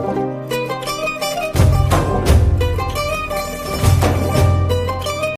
Música